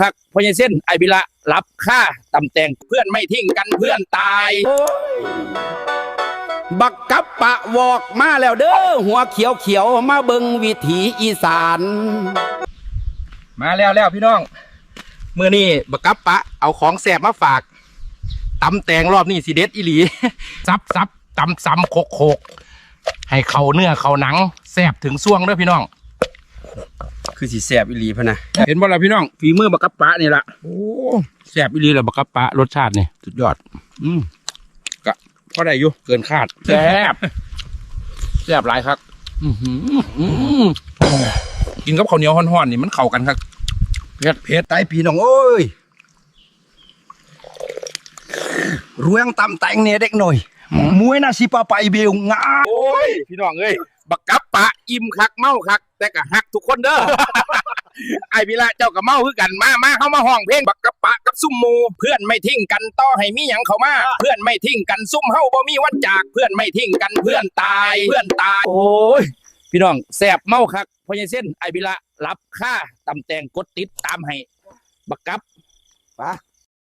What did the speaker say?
คักพอใหญเส้นไอบิละรับค่าตำแตงเพื่อนไม่ทิ้งกันเพื่อนตาย บักกับปะวอกมาแล้วเด้อหัวเขียวเขียวๆมาเบิงวิถีอีสาน มาแล้วแล้วพี่น้องเมื่อนี้บักกับปะ เอาของแสบมาฝากตำแตงรอบนี้สิเด็ดอีหลี ซับซับตำซ้ำโคกโคกให้เขาเนื้อเขาหนังแสบถึงซ่วงเด้อพี่น้อง คือสีแสบอีหลีพะนะเห็นบ่ล่ะพี่น้องฝีมือบักกับปะนี่ละโอ้แซ่บอีหลีละบักกับปะรสชาตินี่สุดยอด อืมก็พอได้อยู่เกินคาดแซ่บแซ่บหลายครับอื้อหืออื้อกินกับข้าวเหนียวฮ้อนๆนี่มันเข้ากันครับเผ็ดเผ็ดไตพี่น้องเอ้ยรวงตำแตงเนี่ยเด็กหน่อย มวยน่าสิปาไปเบลงาโอ้ยพี่น้องเอ้ยบักกับปะอิ่มคักเมาคัก แต่ก็ฮักทุกคนเด้อไอ้พี่ละเจ้ากับเมาคือกันมามาเข้ามาห้องเพลงบักกับปะกับซุ่มหมูเพื่อนไม่ทิ้งกันต่อให้มีหยังเข้ามาเพื่อนไม่ทิ้งกันซุ่มเฮาบ่มีวันจากเพื่อนไม่ทิ้งกันเพื่อนตายเพื่อนตาย โอ้ยพี่น้องแสบเมาคักพอใหญเส้นไอ้บิละรับค่าตำแตงกดติดตามให้บักกับปะ